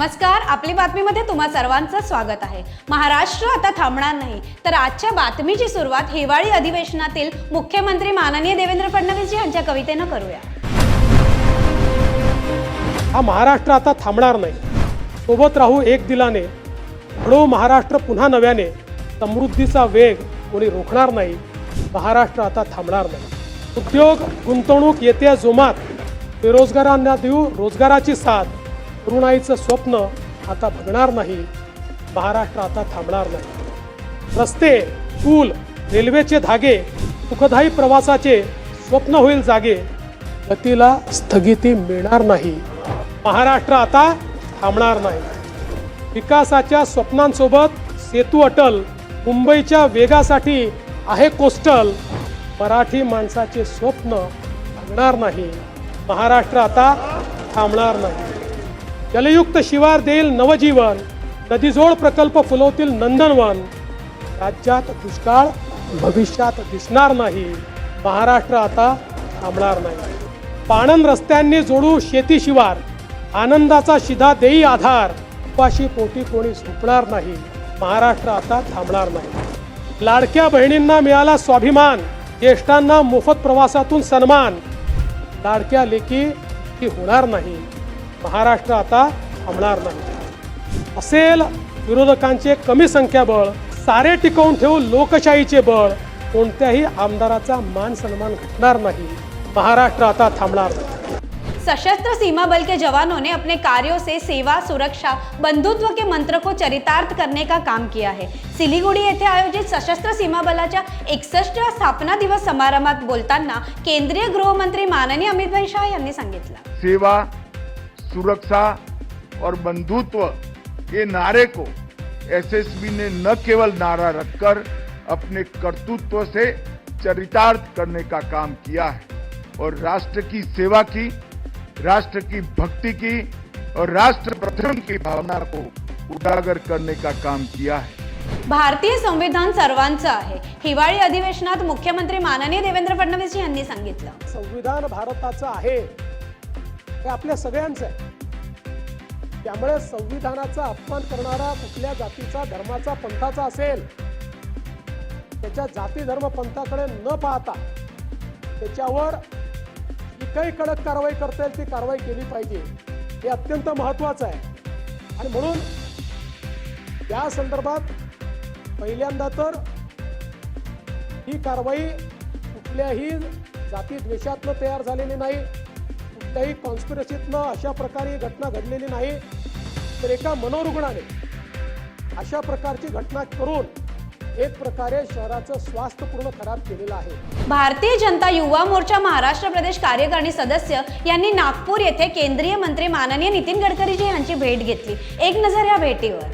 नमस्कार आपली बातमीमध्ये तुम्हा सर्वांचं स्वागत आहे. महाराष्ट्र आता थांबणार नाही तर आजच्या बातमीची सुरुवात हिवाळी अधिवेशनातील मुख्यमंत्री माननीय देवेंद्र फडणवीस यांच्या कवितेनं करूया. हा महाराष्ट्र आता थांबणार नाही. सोबत राहू एक दिलाने घडो महाराष्ट्र पुन्हा नव्याने समृद्धीचा वेग कोणी रोखणार नाही. महाराष्ट्र आता थांबणार नाही. उद्योग गुंतवणूक येत्या जोमात बेरोजगारांना देऊ रोजगाराची साथ तरुणाईचं स्वप्न आता भगणार नाही महाराष्ट्र आता थांबणार नाही. रस्ते पूल रेल्वेचे धागे सुखदायी प्रवासाचे स्वप्न होईल जागे. गतीला स्थगिती मिळणार नाही. महाराष्ट्र आता थांबणार नाही. विकासाच्या स्वप्नांसोबत सेतू अटल मुंबईच्या वेगासाठी आहे कोस्टल. मराठी माणसाचे स्वप्न भागणार नाही. महाराष्ट्र आता थांबणार नाही. जलयुक्त शिवार देईल नवजीवन. नदीजोड प्रकल्प फुलवतील नंदनवन. राज्यात दुष्काळ भविष्यात दिसणार नाही. महाराष्ट्र आता थांबणार नाही. पाणन रस्त्यांनी जोडू शेती शिवार. आनंदाचा शिधा देई आधार. उपाशी पोटी कोणी झोपणार नाही. महाराष्ट्र आता थांबणार नाही. लाडक्या बहिणींना मिळाला स्वाभिमान. ज्येष्ठांना मोफत प्रवासातून सन्मान. लाडक्या लेकी ती होणार नाही. महाराष्ट्र आता थांबणार नाही. असेल विरोधकांचे कमी संख्याबळ सारे टिकवून ठेवू लोकशाहीचे बळ कोणत्याही आमदाराचा मान सन्मान घटणार नाही. महाराष्ट्र आता थांबणार नाही. सशस्त्र सीमा बल के जवानों ने अपने कार्यों से सेवा सुरक्षा बंधुत्व के मंत्र को चरितार्थ करने का काम किया है। सिलीगुडी येथे आयोजित सशस्त्र सीमा बलाच्या एकसष्टव्या स्थापना दिवस समारंभात बोलताना केंद्रीय गृहमंत्री माननीय अमित शाह यांनी सांगितलं. सेवा सुरक्षा और बंधुत्व के नारे को एसएसबी ने न केवल नारा रखकर अपने कर्तृत्व से चरितार्थ करने का काम किया है और राष्ट्र की सेवा की राष्ट्र की भक्ति की और राष्ट्र प्रथम की भावना को उजागर करने का काम किया है। भारतीय संविधान सर्वांचं आहे. हिवाळी अधिवेशनात मुख्यमंत्री माननीय देवेंद्र फडणवीस यांनी सांगितलं. संविधान भारताचं आहे. हे आपल्या सगळ्यांचं आहे. त्यामुळे संविधानाचा अपमान करणारा कुठल्या जातीचा धर्माचा पंथाचा असेल त्याच्या जाती धर्म पंथाकडे न पाहता त्याच्यावर जी काही कडक कारवाई करता येईल ती कारवाई केली पाहिजे. हे अत्यंत महत्वाचं आहे. आणि म्हणून त्या संदर्भात पहिल्यांदा तर ही कारवाई कुठल्याही जाती द्वेषातनं तयार झालेली नाही. कुठल्याही कॉन्स्पिरसीतनं अशा प्रकारे घटना घडलेली नाही तर एका मनोरुग्णाने अशा प्रकारची घटना करून एक प्रकारे शहराचं स्वास्थ्य पूर्ण खराब केलेलं आहे. भारतीय जनता युवा मोर्चा महाराष्ट्र प्रदेश कार्यकारिणी सदस्य यांनी नागपूर येथे केंद्रीय मंत्री माननीय नितीन गडकरीजी यांची भेट घेतली. एक नजर या भेटीवर.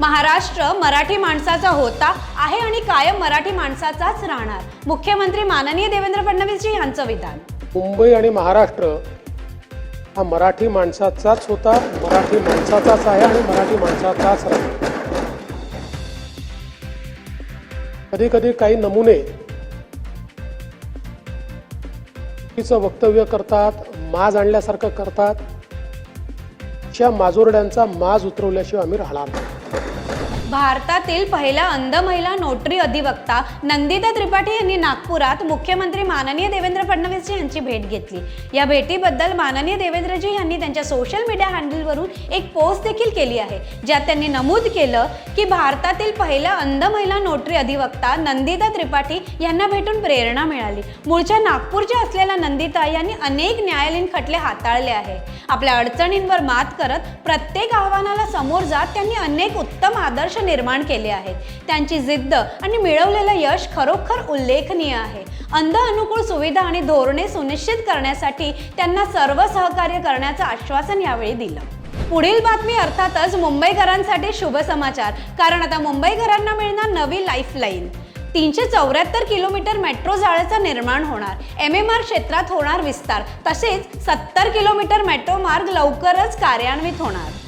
महाराष्ट्र मराठी माणसाचा होता आहे आणि कायम मराठी माणसाचाच राहणार. मुख्यमंत्री माननीय देवेंद्र फडणवीसजी यांचं विधान. मुंबई आणि महाराष्ट्र हा मराठी माणसाचाच होता मराठी माणसाचाच आहे आणि मराठी माणसाचाच राहणार. कधी कधी काही नमुने वक्तव्य करतात माज आणल्यासारखं करतात. अशा माजोरड्यांचा माज उतरवल्याशिवाय आम्ही राहणार नाही. भारतातील पहिल्या अंध महिला नोटरी अधिवक्ता नंदिता त्रिपाठी यांनी नागपुरात मुख्यमंत्री माननीय देवेंद्र फडणवीस यांची भेट घेतली. या भेटीबद्दल माननीय देवेंद्रजी यांनी त्यांच्या सोशल मीडिया हँडलवरून एक पोस्ट देखील केली आहे. ज्यात त्यांनी नमूद केलं की भारतातील पहिल्या अंध महिला नोटरी अधिवक्ता नंदिता त्रिपाठी यांना भेटून प्रेरणा मिळाली. मूळच्या नागपूरच्या असलेल्या नंदिता यांनी अनेक न्यायालयीन खटले हाताळले आहे. आपल्या अडचणींवर मात करत प्रत्येक आव्हानाला समोर जात त्यांनी अनेक उत्तम आदर्श निर्माण केले आहेत. त्यांची जिद्द आणि मिळवलेलं यश खरोखर उल्लेखनीय आहे. अंध अनुकूल सुविधा आणि धोरणे सुनिश्चित करण्यासाठी त्यांना सर्व सहकार्य करण्याचं आश्वासन यावेळी दिलं. पुढील बातमी अर्थातच मुंबईकरांसाठी शुभ समाचार. कारण आता मुंबईकरांना मिळणार नवी लाईफलाईन. तीनशे चौऱ्याहत्तर किलोमीटर मेट्रो जाळ्याचं निर्माण होणार. एम एम आर क्षेत्रात होणार विस्तार. तसेच सत्तर किलोमीटर मेट्रो मार्ग लवकरच कार्यान्वित होणार.